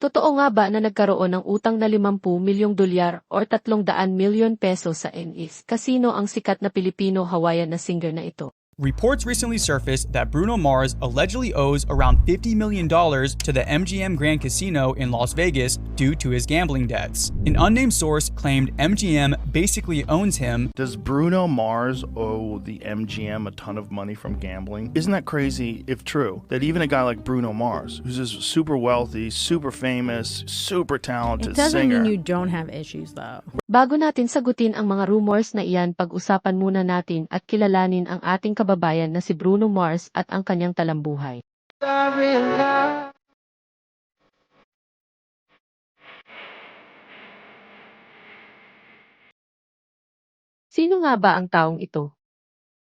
Totoo nga ba na nagkaroon ng utang na 50 milyong dolyar or 300 milyon peso sa NIS Casino ang sikat na Pilipino-Hawaiian na singer na ito? Reports recently surfaced that Bruno Mars allegedly owes around $50 million to the MGM Grand Casino in Las Vegas due to his gambling debts. An unnamed source claimed MGM basically owns him Does Bruno Mars owe the MGM a ton of money from gambling? Isn't that crazy if true? That even a guy like Bruno Mars, who's just super wealthy, super famous, super talented It doesn't singer, mean you don't have issues though. Bago natin sagutin ang mga rumors na iyan, pag-usapan muna natin at kilalanin ang ating kababayan na si Bruno Mars at ang kanyang talambuhay. Sino nga ba ang taong ito?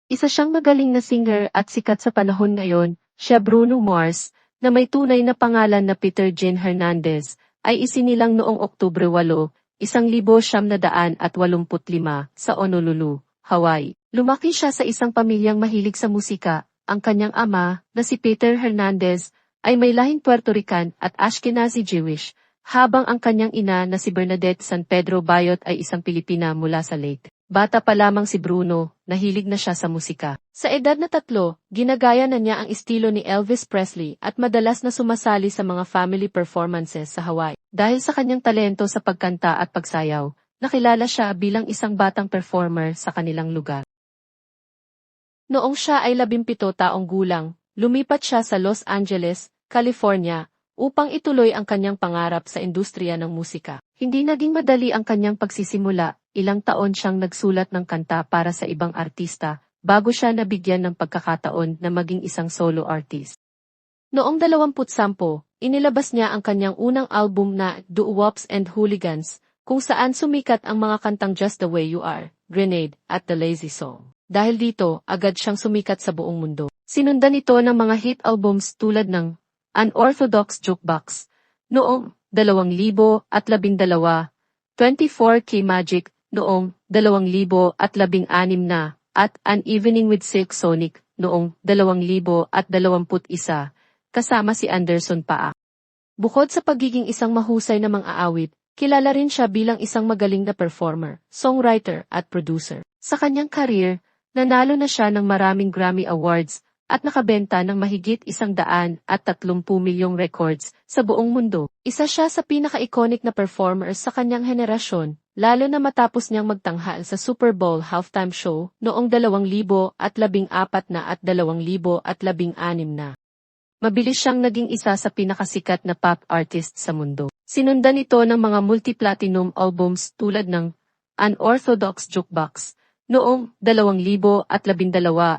Isa siyang magaling na singer at sikat sa panahon ngayon, siya Bruno Mars, na may tunay na pangalan na Peter Jean Hernandez, ay isinilang noong Oktubre 8, 1985 sa Honolulu, Hawaii. Lumaki siya sa isang pamilyang mahilig sa musika. Ang kanyang ama, na si Peter Hernandez, ay may lahing Puerto Rican at Ashkenazi Jewish, habang ang kanyang ina na si Bernadette San Pedro Bayot ay isang Pilipina mula sa Leyte. Bata pa lamang si Bruno, nahilig na siya sa musika. Sa edad na tatlo, ginagaya na niya ang estilo ni Elvis Presley at madalas na sumasali sa mga family performances sa Hawaii. Dahil sa kanyang talento sa pagkanta at pagsayaw, nakilala siya bilang isang batang performer sa kanilang lugar. Noong siya ay labimpito taong gulang, lumipat siya sa Los Angeles, California, upang ituloy ang kanyang pangarap sa industriya ng musika. Hindi naging madali ang kanyang pagsisimula, ilang taon siyang nagsulat ng kanta para sa ibang artista, bago siya nabigyan ng pagkakataon na maging isang solo artist. Noong 20 inilabas niya ang kanyang unang album na Doo-Wops and Hooligans, kung saan sumikat ang mga kantang Just the Way You Are, Grenade, at The Lazy Song. Dahil dito, agad siyang sumikat sa buong mundo. Sinundan ito ng mga hit albums tulad ng Unorthodox Jukebox, noong 2012, 24K Magic, noong 2016 na, at An Evening with Silk Sonic, noong 2021, kasama si Anderson Paak. Bukod sa pagiging isang mahusay na mang-aawit, kilala rin siya bilang isang magaling na performer, songwriter, at producer. Sa kanyang career, nanalo na siya ng maraming Grammy Awards at nakabenta ng mahigit isang daan at tatlumpu milyong records sa buong mundo. Isa siya sa pinaka-iconic na performers sa kanyang henerasyon, lalo na matapos niyang magtanghal sa Super Bowl halftime show noong 2014 na at 2016 na. Mabilis siyang naging isa sa pinakasikat na pop artist sa mundo. Sinundan ito ng mga multi-platinum albums tulad ng Unorthodox Jukebox noong 2012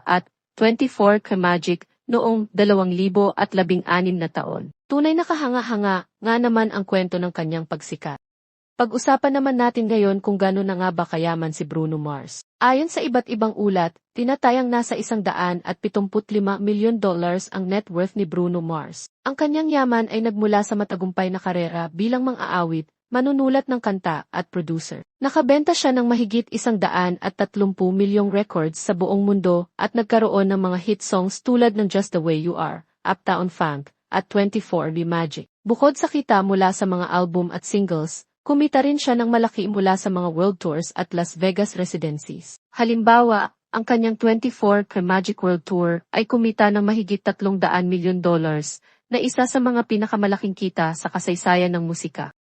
at 24 ka Magic noong 2016 na taon. Tunay na kahanga-hanga nga naman ang kwento ng kanyang pagsikat. Pag-usapan naman natin ngayon kung gano'n na nga ba kayaman si Bruno Mars. Ayon sa iba't ibang ulat, tinatayang nasa isang daan at 75 milyon dollars ang net worth ni Bruno Mars. Ang kanyang yaman ay nagmula sa matagumpay na karera bilang mang-aawit, manunulat ng kanta at producer. Nakabenta siya ng mahigit isang daan at tatlumpu milyong records sa buong mundo at nagkaroon ng mga hit songs tulad ng Just the Way You Are, Uptown Funk, at 24 The Magic. Bukod sa kita mula sa mga album at singles, kumita rin siya ng malaki mula sa mga world tours at Las Vegas residencies. Halimbawa, ang kanyang 24 Ka Magic World Tour ay kumita ng mahigit 300 milyon dollars, na isa sa mga pinakamalaking kita sa kasaysayan ng musika.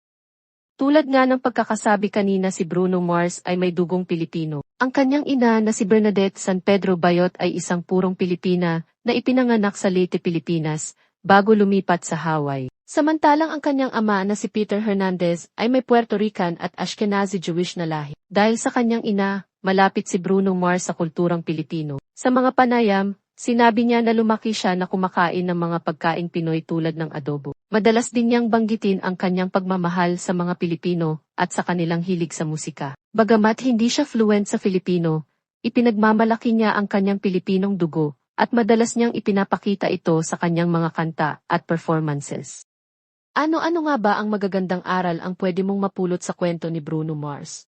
Tulad nga ng pagkakasabi kanina si Bruno Mars ay may dugong Pilipino. Ang kanyang ina na si Bernadette San Pedro Bayot ay isang purong Pilipina na ipinanganak sa Leyte, Pilipinas, bago lumipat sa Hawaii. Samantalang ang kanyang ama na si Peter Hernandez ay may Puerto Rican at Ashkenazi Jewish na lahi. Dahil sa kanyang ina, malapit si Bruno Mars sa kulturang Pilipino. Sa mga panayam, Sinabi niya na lumaki siya na kumakain ng mga pagkaing Pinoy tulad ng adobo. Madalas din niyang banggitin ang kanyang pagmamahal sa mga Pilipino at sa kanilang hilig sa musika. Bagamat hindi siya fluent sa Filipino, ipinagmamalaki niya ang kanyang Pilipinong dugo at madalas niyang ipinapakita ito sa kanyang mga kanta at performances. Ano-ano nga ba ang magagandang aral ang pwede mong mapulot sa kwento ni Bruno Mars?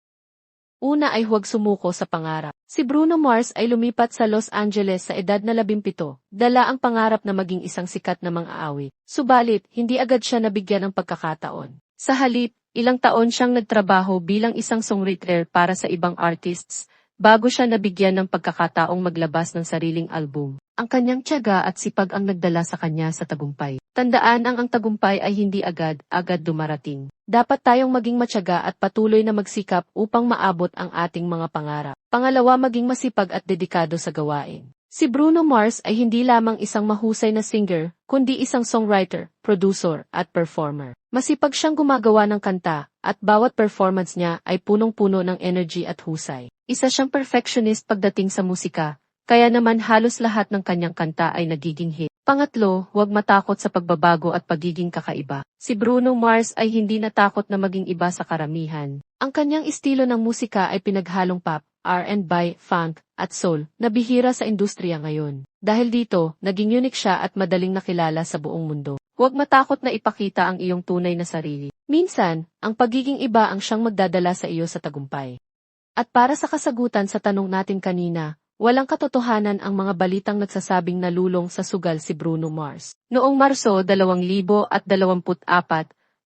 Una ay huwag sumuko sa pangarap. Si Bruno Mars ay lumipat sa Los Angeles sa edad na labimpito, dala ang pangarap na maging isang sikat na mang-aawit. Subalit, hindi agad siya nabigyan ng pagkakataon. Sa halip, ilang taon siyang nagtrabaho bilang isang songwriter para sa ibang artists, bago siya nabigyan ng pagkakataong maglabas ng sariling album. Ang kanyang tiyaga at sipag ang nagdala sa kanya sa tagumpay. Tandaan ang ang tagumpay ay hindi agad-agad dumarating. Dapat tayong maging matyaga at patuloy na magsikap upang maabot ang ating mga pangarap. Pangalawa, maging masipag at dedikado sa gawain. Si Bruno Mars ay hindi lamang isang mahusay na singer, kundi isang songwriter, producer, at performer. Masipag siyang gumagawa ng kanta, at bawat performance niya ay punong-puno ng energy at husay. Isa siyang perfectionist pagdating sa musika, kaya naman halos lahat ng kanyang kanta ay nagiging hit. Pangatlo, huwag matakot sa pagbabago at pagiging kakaiba. Si Bruno Mars ay hindi natakot na maging iba sa karamihan. Ang kanyang estilo ng musika ay pinaghalong pop, R&B, funk, at soul, na bihira sa industriya ngayon. Dahil dito, naging unique siya at madaling nakilala sa buong mundo. Huwag matakot na ipakita ang iyong tunay na sarili. Minsan, ang pagiging iba ang siyang magdadala sa iyo sa tagumpay. At para sa kasagutan sa tanong natin kanina, walang katotohanan ang mga balitang nagsasabing nalulong sa sugal si Bruno Mars. Noong Marso 2024,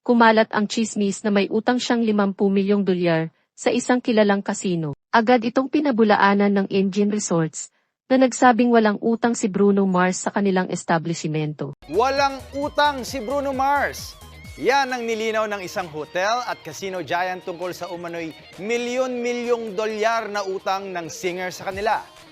kumalat ang chismis na may utang siyang 50 milyong dolyar sa isang kilalang kasino. Agad itong pinabulaanan ng Engine Resorts na nagsabing walang utang si Bruno Mars sa kanilang establishmento. Walang utang si Bruno Mars. Yan ang nilinaw ng isang hotel at casino giant tungkol sa umano'y milyon-milyong dolyar na utang ng singer sa kanila.